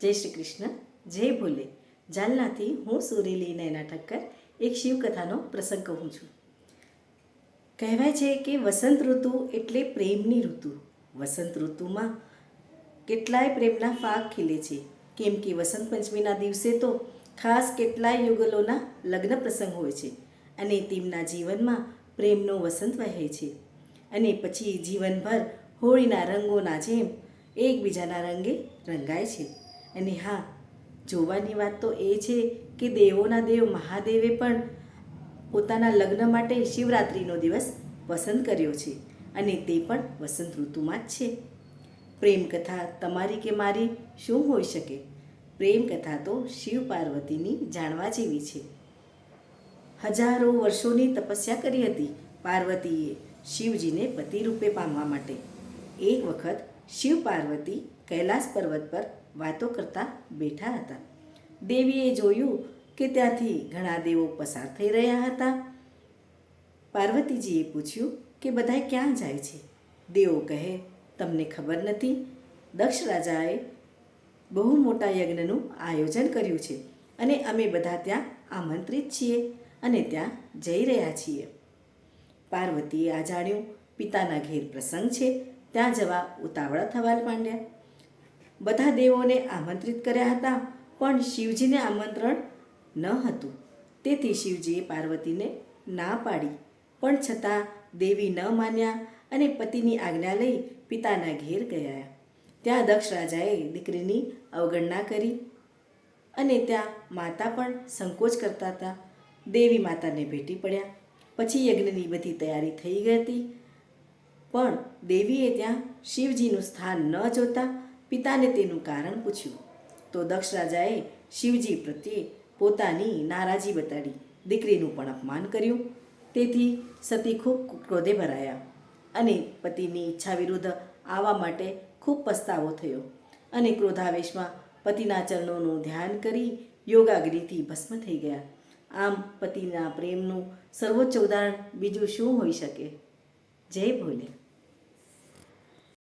જય શ્રી કૃષ્ણ. જય ભોલે. જાલનાથી હું સુરેલી નયના ઠક્કર એક શિવકથાનો પ્રસંગ કહું છું. કહેવાય છે કે વસંત ઋતુ એટલે પ્રેમની ઋતુ. વસંત ઋતુમાં કેટલાય પ્રેમના ફાગ ખીલે છે. કેમ કે વસંત પંચમીના દિવસે તો ખાસ કેટલાય યુગલોના લગ્ન પ્રસંગ હોય છે અને તેમના જીવનમાં પ્રેમનો વસંત વહે છે. અને પછી જીવનભર હોળીના રંગોના જેમ એકબીજાના રંગે રંગાય છે. અને હા, જોવાની વાત તો એ છે કે દેવોના દેવ મહાદેવે પણ પોતાના લગ્ન માટે શિવરાત્રિનો દિવસ પસંદ કર્યો છે અને તે પણ વસંત ઋતુમાં જ છે. પ્રેમ કથા તમારી કે મારી શું હોઈ શકે? પ્રેમ કથા તો શિવ પાર્વતીની જાણવા જેવી છે. હજારો વર્ષોની તપસ્યા કરી હતી પાર્વતીએ શિવજીને પતિ રૂપે પામવા માટે. એક વખત શિવ પાર્વતી કૈલાસ પર્વત પર વાતો કરતા બેઠા હતા. દેવીએ જોયું કે ત્યાંથી ઘણા દેવો પસાર થઈ રહ્યા હતા. પાર્વતીજીએ પૂછ્યું કે બધા ક્યાં જાય છે? દેવો કહે, તમને ખબર નથી? દક્ષ રાજાએ બહુ મોટા યજ્ઞનું આયોજન કર્યું છે અને અમે બધા ત્યાં આમંત્રિત છીએ અને ત્યાં જઈ રહ્યા છીએ. પાર્વતીએ આ જાણ્યું, પિતાના ઘેર પ્રસંગ છે ત્યાં જવા ઉતાવળા થવા માંડ્યા. બધા દેવોને આમંત્રિત કર્યા હતા, પણ શિવજીને આમંત્રણ ન હતું. તેથી શિવજીએ પાર્વતીને ના પાડી. પણ છતાં દેવી ન માન્યા અને પતિની આજ્ઞા લઈ પિતાના ઘેર ગયા. ત્યાં દક્ષ રાજાએ દીકરીની અવગણના કરી અને ત્યાં માતા પણ સંકોચ કરતા હતા. દેવી માતાને ભેટી પડ્યા. પછી યજ્ઞની બધી તૈયારી થઈ ગઈ હતી. પણ દેવીએ ત્યાં શિવજીનું સ્થાન ન જોતા પિતાને તેનું કારણ પૂછ્યું. તો દક્ષ રાજાએ શિવજી પ્રત્યે પોતાની નારાજી બતાડી, દીકરીનું પણ અપમાન કર્યું. તેથી સતી ખૂબ ક્રોધે ભરાયા અને પતિની ઈચ્છા વિરુદ્ધ આવવા માટે ખૂબ પસ્તાવો થયો અને ક્રોધાવેશમાં પતિના ચરણોનું ધ્યાન કરી યોગાગ્નિથી ભસ્મ થઈ ગયા. આમ પતિના પ્રેમનું સર્વોચ્ચ ઉદાહરણ બીજું શું હોઈ શકે? જય ભોલે.